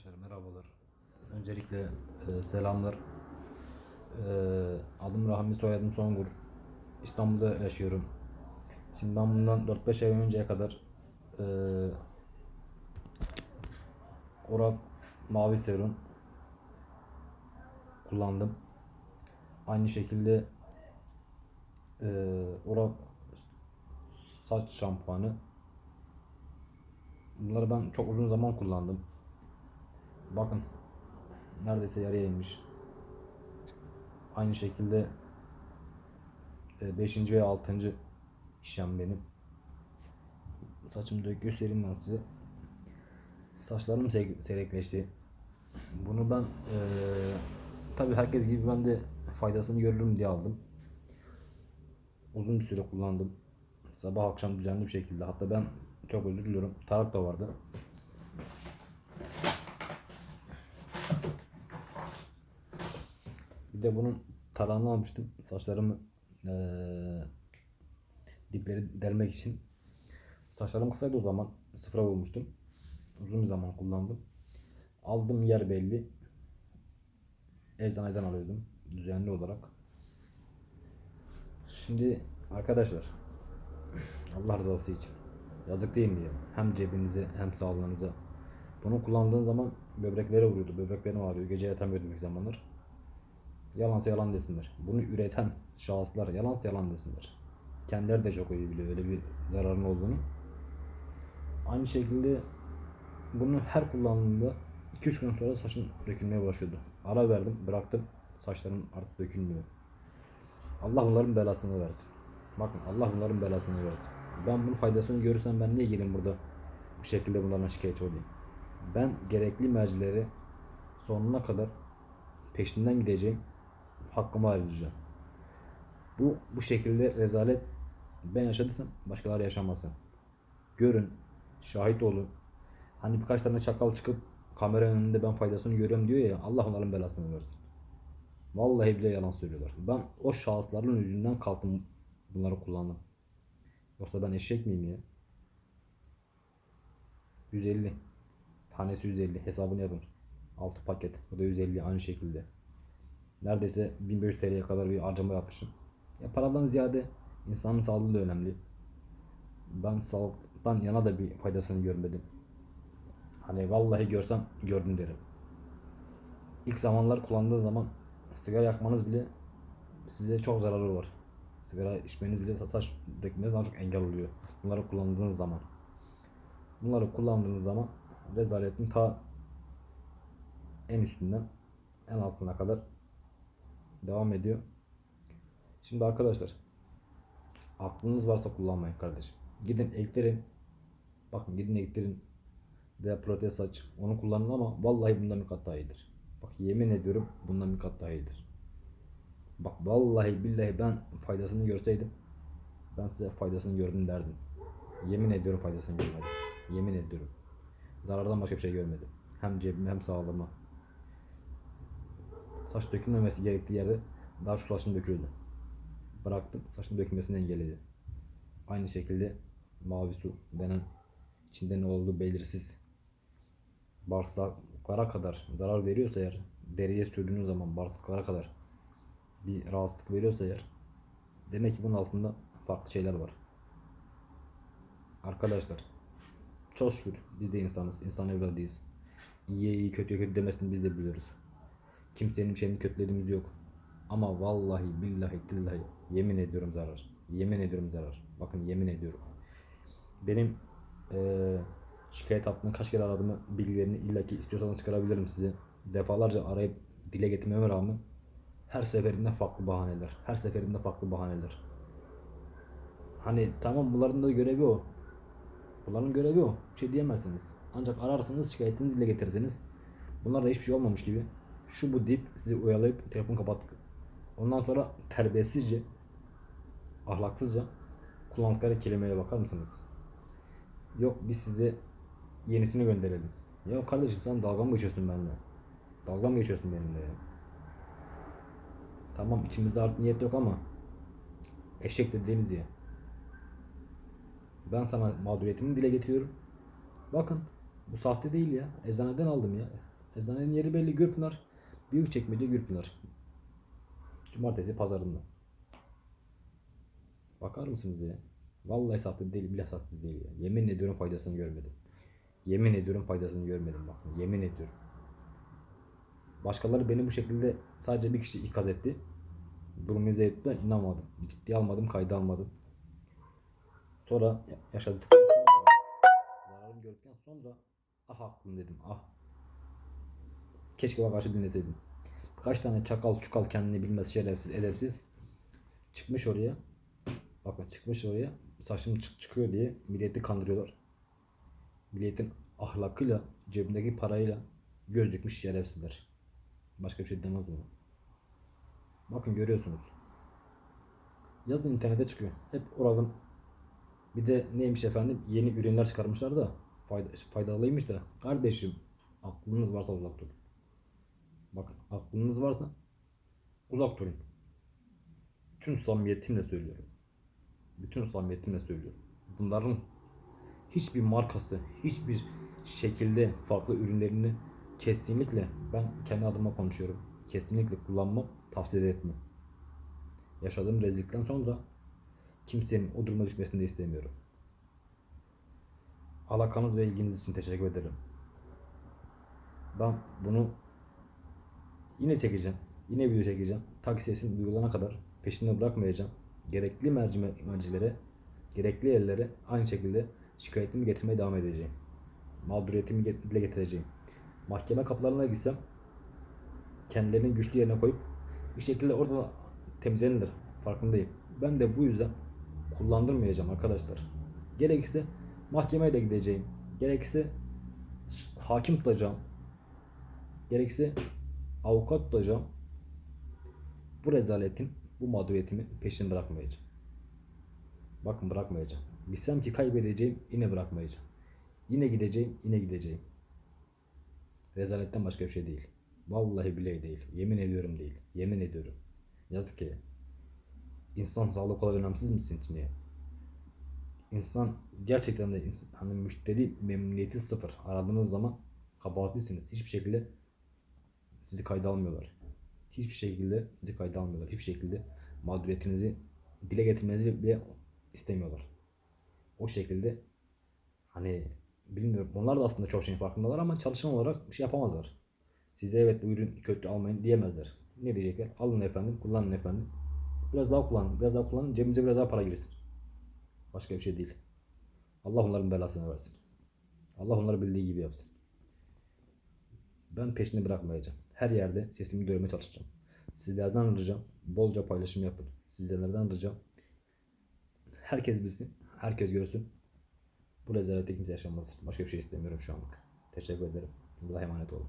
Arkadaşlar merhabalar. Öncelikle e, selamlar. E, adım Rahmi, soyadım Songur. İstanbul'da yaşıyorum. Şimdi ben bundan 4-5 ay önceye kadar e, Orak Mavi Serum kullandım. Aynı şekilde e, Orak saç şampuanı Bunları ben çok uzun zaman kullandım. Bakın neredeyse yarıya inmiş. Aynı şekilde 5. ve 6. işlem benim. Saçımı da göstereyim ben size. Saçlarım se- seyrekleşti. Bunu ben tabi herkes gibi ben de faydasını görürüm diye aldım. Uzun bir süre kullandım. Sabah akşam düzenli bir şekilde. Hatta ben çok özür diliyorum. Tarak da vardı. Bir de bunun tarağını almıştım. Saçlarımı eee, dipleri delmek için. Saçlarım kısaydı o zaman. Sıfıra vurmuştum. Uzun bir zaman kullandım. Aldığım yer belli. Eczaneden alıyordum. Düzenli olarak. Şimdi arkadaşlar Allah rızası için yazık değil mi? Hem cebinize hem sağlığınıza. Bunu kullandığın zaman böbreklere vuruyordu. Böbreklerim ağrıyor. Gece yatamıyordum ilk zamanlar. Yalansa yalan desinler. Bunu üreten şahıslar yalansa yalan desinler. Kendileri de çok iyi biliyor öyle bir zararın olduğunu. Aynı şekilde bunu her kullandığımda 2-3 gün sonra saçım dökülmeye başlıyordu. Ara verdim, bıraktım. Saçlarım artık dökülmüyor. Allah bunların belasını versin. Bakın Allah bunların belasını versin. Ben bunun faydasını görürsem ben niye gelin burada bu şekilde bunlardan şikayetçi olayım? Ben gerekli mercilere sonuna kadar peşinden gideceğim. Hakkımı arayacağım. Bu bu şekilde rezalet ben yaşadıysam başkaları yaşamasın. Görün, şahit olun. Hani birkaç tane çakal çıkıp kamera önünde ben faydasını görüyorum diyor ya Allah onların belasını versin. Vallahi bile yalan söylüyorlar. Ben o şahısların yüzünden kalktım bunları kullandım. Yoksa ben eşek miyim ya? 150. Tanesi 150. Hesabını yapın. 6 paket. O da 150 aynı şekilde. Neredeyse 1500 TL'ye kadar bir harcama yapmışım. Ya paradan ziyade insanın sağlığı da önemli. Ben sağlıktan yana da bir faydasını görmedim. Hani vallahi görsem gördüm derim. İlk zamanlar kullandığı zaman sigara yakmanız bile size çok zararı var. Sigara içmeniz bile saç dökümüne daha çok engel oluyor. Bunları kullandığınız zaman. Bunları kullandığınız zaman rezaletin ta en üstünden en altına kadar devam ediyor. Şimdi arkadaşlar aklınız varsa kullanmayın kardeşim. Gidin ektirin. Bakın gidin ektirin veya protez saç onu kullanın ama vallahi bundan bir kat daha iyidir. Bak yemin ediyorum bundan bir kat daha iyidir. Bak vallahi billahi ben faydasını görseydim ben size faydasını gördüm derdim. Yemin ediyorum faydasını görmedim. Yemin ediyorum. Zarardan başka bir şey görmedim. Hem cebime hem sağlığıma. Saç dökülmemesi gerektiği yerde daha şu saçın dökülüyordu. Bıraktım saçın dökülmesini engelledi. Aynı şekilde mavi su denen içinde ne olduğu belirsiz bağırsaklara kadar zarar veriyorsa eğer deriye sürdüğünüz zaman bağırsaklara kadar bir rahatsızlık veriyorsa eğer demek ki bunun altında farklı şeyler var. Arkadaşlar çok şükür biz de insanız, insan evladıyız. İyiye iyi, kötüye kötü demesini biz de biliyoruz. Kimsenin şeyini kötülediğimiz yok. Ama vallahi billahi tillahi yemin ediyorum zarar. Yemin ediyorum zarar. Bakın yemin ediyorum. Benim eee şikayet hattını kaç kere aradığımı bilgilerini illaki istiyorsanız çıkarabilirim size. Defalarca arayıp dile getirmeme rağmen her seferinde farklı bahaneler. Her seferinde farklı bahaneler. Hani tamam bunların da görevi o. Bunların görevi o. Bir şey diyemezsiniz. Ancak ararsanız şikayetinizi dile getirirseniz bunlar da hiçbir şey olmamış gibi şu bu deyip sizi oyalayıp telefon kapattık. Ondan sonra terbiyesizce ahlaksızca kullandıkları kelimeye bakar mısınız? Yok biz size yenisini gönderelim. Ya kardeşim sen dalga mı geçiyorsun benimle? Dalga mı geçiyorsun benimle ya? Tamam içimizde art niyet yok ama eşek dediğiniz ya. Ben sana mağduriyetimi dile getiriyorum. Bakın bu sahte değil ya. Eczaneden aldım ya. Eczanenin yeri belli Gürpınar. Büyükçekmece Gürpınar. Cumartesi pazarında. Bakar mısınız ya? Vallahi sahte değil, billahi sahte değil ya. Yemin ediyorum faydasını görmedim. Yemin ediyorum faydasını görmedim bakın. Yemin ediyorum. Başkaları beni bu şekilde sadece bir kişi ikaz etti. Durumu ettiler, inanmadım. Ciddiye almadım, kayda almadım. Sonra yaşadıktan sonra, zararımı gördükten sonra ah aklım dedim, ah. Keşke bana karşı dinleseydim. Birkaç tane çakal çukal kendini bilmez şerefsiz edepsiz çıkmış oraya. Bakın çıkmış oraya saçım çık çıkıyor diye milleti kandırıyorlar. Milletin ahlakıyla cebindeki parayla göz dikmiş şerefsizler. Başka bir şey demez bunu. Bakın görüyorsunuz. Yazın internete çıkıyor. Hep oranın bir de neymiş efendim yeni ürünler çıkarmışlar da fayda, faydalıymış da kardeşim aklınız varsa uzak durun. Bakın aklınız varsa uzak durun. Bütün samimiyetimle söylüyorum. Bütün samimiyetimle söylüyorum. Bunların hiçbir markası, hiçbir şekilde farklı ürünlerini kesinlikle ben kendi adıma konuşuyorum. Kesinlikle kullanmam, tavsiye etmem. Yaşadığım rezillikten sonra kimsenin o duruma düşmesini de istemiyorum. Alakanız ve ilginiz için teşekkür ederim. Ben bunu yine çekeceğim. Yine video çekeceğim. Taksi sesim duyulana kadar peşinde bırakmayacağım. Gerekli mercilere, gerekli yerlere aynı şekilde şikayetimi getirmeye devam edeceğim. Mağduriyetimi dile getireceğim. Mahkeme kapılarına gitsem kendilerini güçlü yerine koyup bir şekilde orada temizlenirler. Farkındayım. Ben de bu yüzden kullandırmayacağım arkadaşlar. Gerekirse mahkemeye de gideceğim. Gerekirse hakim tutacağım. Gerekirse avukat tutacağım. Bu rezaletin, bu mağduriyetimin peşini bırakmayacağım. Bakın bırakmayacağım. Bilsem ki kaybedeceğim yine bırakmayacağım. Yine gideceğim, yine gideceğim. Rezaletten başka bir şey değil. Vallahi bile değil. Yemin ediyorum değil. Yemin ediyorum. Yazık ki. İnsan sağlığı kadar önemsiz mi sizin için ya? İnsan gerçekten de hani müşteri memnuniyeti sıfır. Aradığınız zaman kabahatlisiniz. Hiçbir şekilde sizi kayda almıyorlar. Hiçbir şekilde sizi kayda almıyorlar. Hiçbir şekilde mağduriyetinizi dile getirmenizi bile istemiyorlar. O şekilde hani bilmiyorum onlar da aslında çok şeyin farkındalar ama çalışan olarak bir şey yapamazlar. Size evet bu ürün kötü almayın diyemezler. Ne diyecekler? Alın efendim, kullanın efendim. Biraz daha kullanın, biraz daha kullanın, cebimize biraz daha para girsin. Başka bir şey değil. Allah onların belasını versin. Allah onları bildiği gibi yapsın. Ben peşini bırakmayacağım. Her yerde sesimi duyurmaya çalışacağım. Sizlerden ricam bolca paylaşım yapın. Sizlerden ricam herkes bilsin, herkes görsün. Bu rezaleti kimse yaşamasın. Başka bir şey istemiyorum şu anlık. Teşekkür ederim. Allah'a emanet olun.